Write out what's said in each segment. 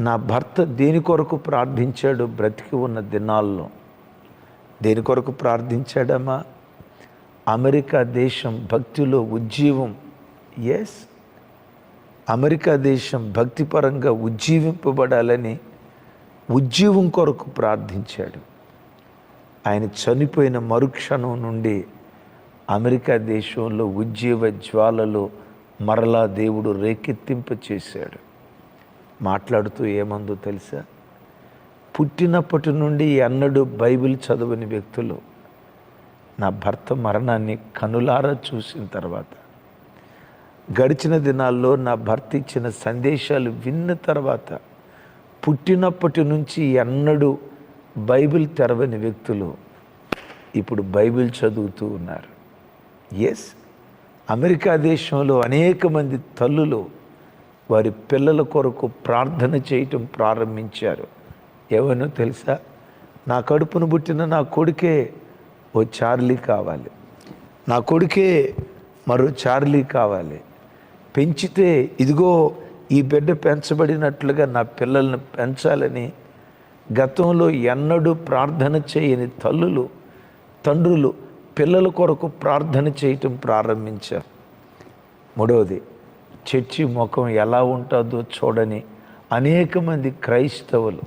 నా భర్త దేని కొరకు ప్రార్థించాడు బ్రతికి ఉన్న దినాల్లో? దేని కొరకు ప్రార్థించాడమ్మా? అమెరికా దేశం భక్తిలో ఉజ్జీవం. ఎస్ అమెరికా దేశం భక్తిపరంగా ఉజ్జీవింపబడాలని ఉజ్జీవం కొరకు ప్రార్థించాడు. ఆయన చనిపోయిన మరుక్షణం నుండి అమెరికా దేశంలో ఉజ్జీవ జ్వాలలో మరలా దేవుడు రేకెత్తింప చేశాడు మాట్లాడుతూ ఏమందో తెలుసా? పుట్టినప్పటి నుండి ఎన్నడూ బైబిల్ చదవని వ్యక్తులు నా భర్త మరణాన్ని కనులారా చూసిన తర్వాత గడిచిన దినాల్లో నా భర్త ఇచ్చిన సందేశాలు విన్న తర్వాత పుట్టినప్పటి నుంచి ఎన్నడూ బైబిల్ తెరవని వ్యక్తులు ఇప్పుడు బైబిల్ చదువుతూ ఉన్నారు. ఎస్ అమెరికా దేశంలో అనేక మంది తల్లులు వారి పిల్లల కొరకు ప్రార్థన చేయటం ప్రారంభించారు. ఎవనో తెలుసా? నా కడుపును పుట్టిన నా కొడుకే ఓ చార్లీ కావాలి. నా కొడుకే మరో చార్లీ కావాలి. పెంచితే ఇదిగో ఈ బిడ్డ పెంచబడినట్లుగా నా పిల్లల్ని పెంచాలని గతంలో ఎన్నడూ ప్రార్థన చేయని తల్లులు తండ్రులు పిల్లల కొరకు ప్రార్థన చేయటం ప్రారంభించారు. మూడవది చర్చి ముఖం ఎలా ఉంటుందో చూడని అనేక మంది క్రైస్తవులు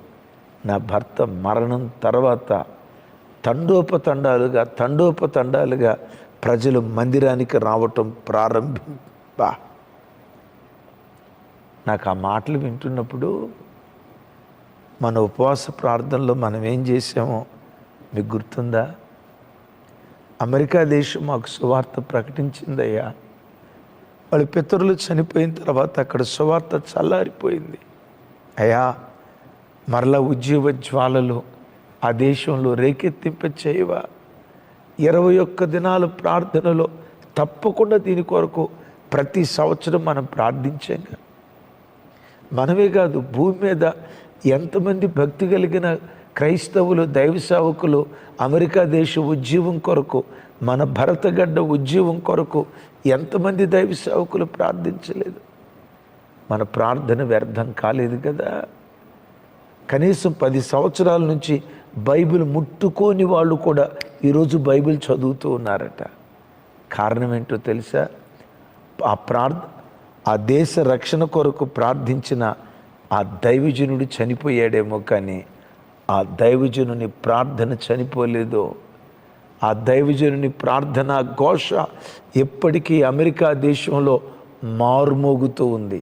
నా భర్త మరణం తర్వాత తండోపతండాలుగా తండోపతండాలుగా ప్రజలు మందిరానికి రావటం ప్రారంభింపా. నాకు ఆ మాటలు వింటున్నప్పుడు మన ఉపవాస ప్రార్థనలో మనం ఏం చేసామో మీకు గుర్తుందా? అమెరికా దేశం మాకు సువార్త ప్రకటించిందయ్యా. వాళ్ళ పితరులు చనిపోయిన తర్వాత అక్కడ సువార్త చల్లారిపోయింది. అయా మరల ఉజ్జీవ జ్వాలలు ఆ దేశంలో రేకెత్తింప చేయవా ఇరవై ఒక్క దినాల ప్రార్థనలో తప్పకుండా దీని కొరకు ప్రతి సంవత్సరం మనం ప్రార్థించాం మనమే కాదు భూమి మీద ఎంతమంది భక్తి కలిగిన క్రైస్తవులు దైవ సేవకులు అమెరికా దేశ ఉజ్జీవం కొరకు మన భరతగడ్డ ఉజ్జీవం కొరకు ఎంతమంది దైవ సేవకులు ప్రార్థించలేదు? మన ప్రార్థన వ్యర్థం కాలేదు కదా. కనీసం పది సంవత్సరాల నుంచి బైబిల్ ముట్టుకోని వాళ్ళు కూడా ఈరోజు బైబిల్ చదువుతూ ఉన్నారట. కారణం ఏంటో తెలుసా? ఆ ప్రార్థ ఆ దేశ రక్షణ కొరకు ప్రార్థించిన ఆ దైవజనుడు చనిపోయాడేమో కానీ ఆ దైవజనుని ప్రార్థన చనిపోలేదో ఆ దైవజనుని ప్రార్థన ఘోష ఎప్పటికీ అమెరికా దేశంలో మారుమోగుతూ ఉంది.